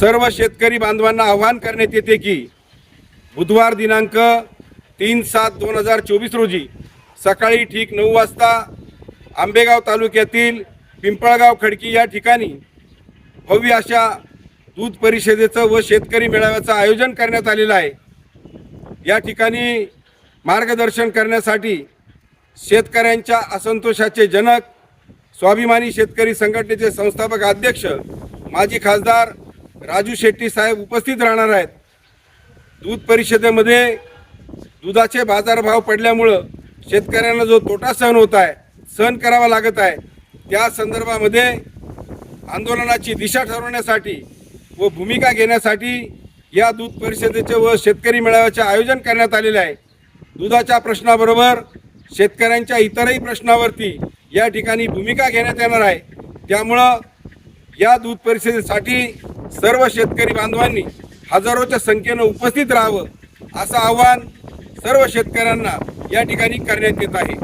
सर्व शेतकरी बांधवांना आवाहन करण्यात येते की बुधवार दिनांक तीन सात दोन हजार चोवीस रोजी सकाळी ठीक नऊ वाजता आंबेगाव तालुक्यातील पिंपळगाव खडकी या ठिकाणी भव्य अशा दूध परिषदेचं व शेतकरी मेळाव्याचं आयोजन करण्यात आलेलं आहे. या ठिकाणी मार्गदर्शन करण्यासाठी शेतकऱ्यांच्या असंतोषाचे जनक स्वाभिमानी शेतकरी संघटनेचे संस्थापक अध्यक्ष माजी खासदार राजू शेट्टी साहेब उपस्थित राहणार आहेत. दूध परिषदेमध्ये दुधाचे बाजारभाव पडल्यामुळं शेतकऱ्यांना जो तोटा सहन होत आहे सहन करावा लागत आहे त्या संदर्भामध्ये आंदोलनाची दिशा ठरवण्यासाठी व भूमिका घेण्यासाठी या दूध परिषदेचे व शेतकरी मेळाव्याचे आयोजन करण्यात आलेले आहे. दुधाच्या प्रश्नाबरोबर शेतकऱ्यांच्या इतरही प्रश्नावरती या ठिकाणी भूमिका घेण्यात येणार आहे. त्यामुळं या दूध परिषदेसाठी सर्व शेतकरी बांधवांनी हजारोच्या संख्येनं उपस्थित राहावं असं आवाहन सर्व शेतकऱ्यांना या ठिकाणी करण्यात येत आहे.